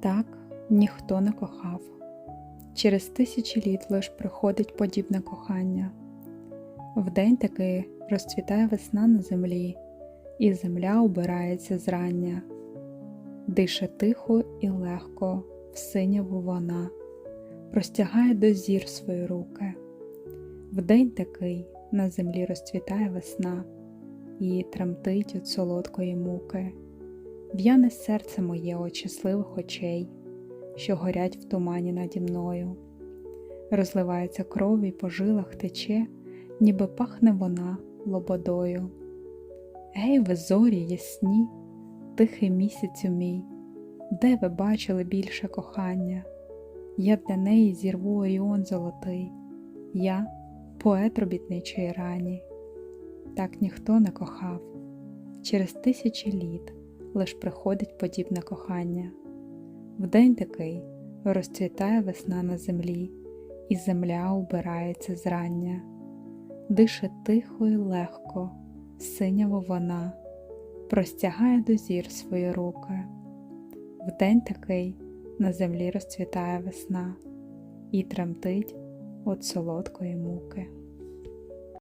Так ніхто не кохав. Через тисячі літ лиш приходить подібне кохання. Вдень таки розцвітає весна на землі, і земля убирається зрання. Дише тихо і легко, в синяву вона, простягає до зір свої руки. Вдень такий на землі розцвітає весна, і тремтить від солодкої муки. В'яне серце моє от щасливих очей, що горять в тумані наді мною. Розливається кров і по жилах тече, ніби пахне вона лободою. Гей, ви зорі ясні, тихий місяцю мій, де ви бачили більше кохання? Я для неї зірву оріон золотий, я поет робітничої рані. Так ніхто не кохав, через тисячі літ лиш приходить подібне кохання. Вдень такий розцвітає весна на землі, і земля убирається зрання, дише тихо і легко, синяво вона, простягає до зір свої руки. Вдень такий на землі розцвітає весна і тремтить від солодкої муки.